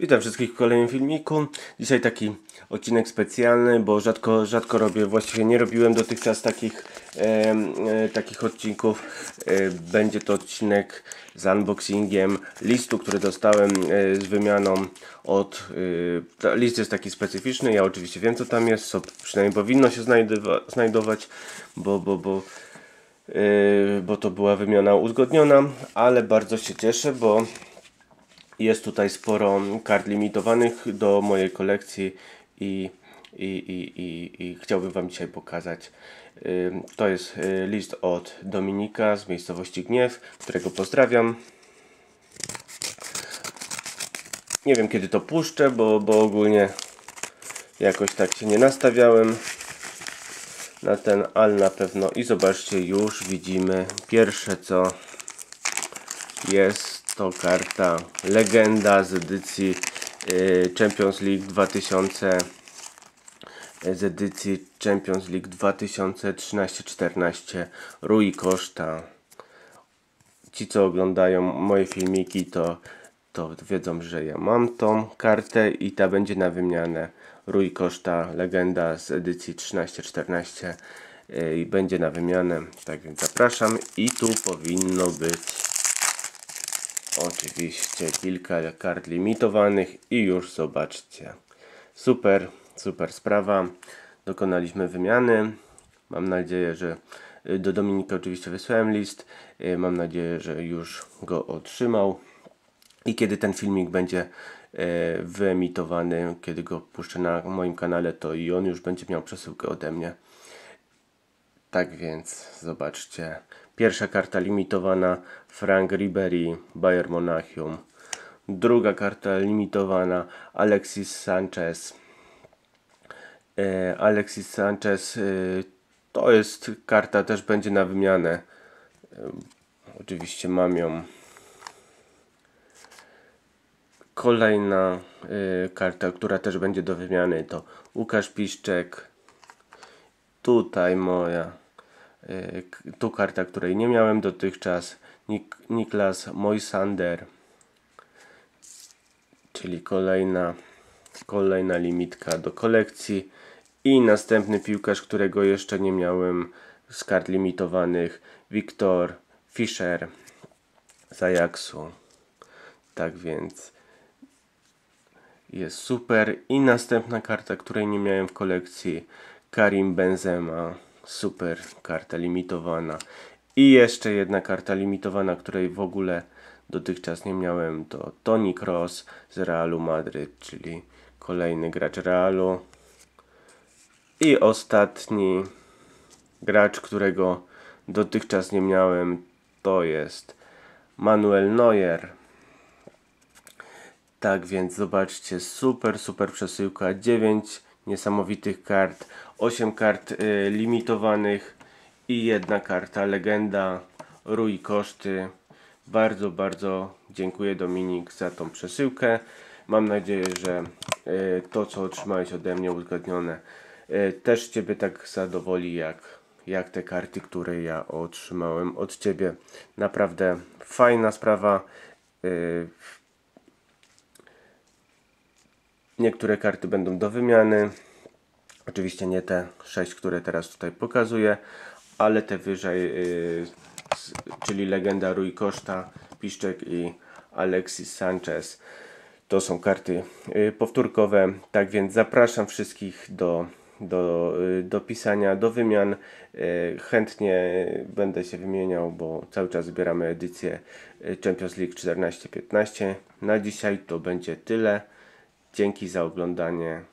Witam wszystkich w kolejnym filmiku. Dzisiaj taki odcinek specjalny, bo rzadko, rzadko robię, właściwie nie robiłem dotychczas takich, e, e, takich odcinków. E, będzie to odcinek z unboxingiem listu, który dostałem e, z wymianą od... E, list jest taki specyficzny, ja oczywiście wiem co tam jest, co przynajmniej powinno się znajdywa, znajdować, bo, bo, bo Yy, bo to była wymiana uzgodniona, ale bardzo się cieszę, bo jest tutaj sporo kart limitowanych do mojej kolekcji i, i, i, i, i chciałbym Wam dzisiaj pokazać. To jest yy, list od Dominika z miejscowości Gniew, którego pozdrawiam. Nie wiem kiedy to puszczę, bo, bo ogólnie jakoś tak się nie nastawiałem na ten, ale na pewno i zobaczcie już widzimy pierwsze co jest to karta legenda z edycji y, Champions League 2000 z edycji Champions League 2013-14 Rui Costa. Ci co oglądają moje filmiki to, to wiedzą, że ja mam tą kartę i ta będzie na wymianę. Rui Costa, legenda z edycji 13-14 y, i będzie na wymianę. Tak więc zapraszam i tu powinno być oczywiście kilka kart limitowanych i już zobaczcie. Super, super sprawa. Dokonaliśmy wymiany. Mam nadzieję, że y, do Dominika oczywiście wysłałem list. Y, mam nadzieję, że już go otrzymał. I kiedy ten filmik będzie E, wyemitowany, kiedy go puszczę na moim kanale, to i on już będzie miał przesyłkę ode mnie. Tak więc, zobaczcie. Pierwsza karta limitowana Frank Ribery, Bayern Monachium. Druga karta limitowana Alexis Sanchez. E, Alexis Sanchez e, to jest karta, też będzie na wymianę. Oczywiście mam ją Kolejna karta, która też będzie do wymiany to Łukasz Piszczek. Tutaj moja. Y, tu karta, której nie miałem dotychczas. Nik Niklas Moisander. Czyli kolejna, kolejna limitka do kolekcji. I następny piłkarz, którego jeszcze nie miałem z kart limitowanych. Wiktor Fischer z Ajaxu. Tak więc jest super. I następna karta, której nie miałem w kolekcji. Karim Benzema. Super karta limitowana. I jeszcze jedna karta limitowana, której w ogóle dotychczas nie miałem. To Toni Kroos z Realu Madryt, czyli kolejny gracz Realu. I ostatni gracz, którego dotychczas nie miałem, to jest Manuel Neuer. Tak więc zobaczcie, super, super przesyłka, 9 niesamowitych kart, 8 kart y, limitowanych i jedna karta legenda Rui Koszty. Bardzo, bardzo dziękuję Dominik za tą przesyłkę. Mam nadzieję, że y, to co otrzymałeś ode mnie uzgodnione y, też Ciebie tak zadowoli jak, jak te karty, które ja otrzymałem od Ciebie. Naprawdę fajna sprawa. Niektóre karty będą do wymiany. Oczywiście nie te 6, które teraz tutaj pokazuję, ale te wyżej, yy, czyli legenda Rui Costa, Piszczek i Alexis Sanchez. To są karty yy, powtórkowe. Tak więc zapraszam wszystkich do, do, yy, do pisania, do wymian. Y, chętnie będę się wymieniał, bo cały czas zbieramy edycję y, Champions League 14-15. Na dzisiaj to będzie tyle. Dzięki za oglądanie.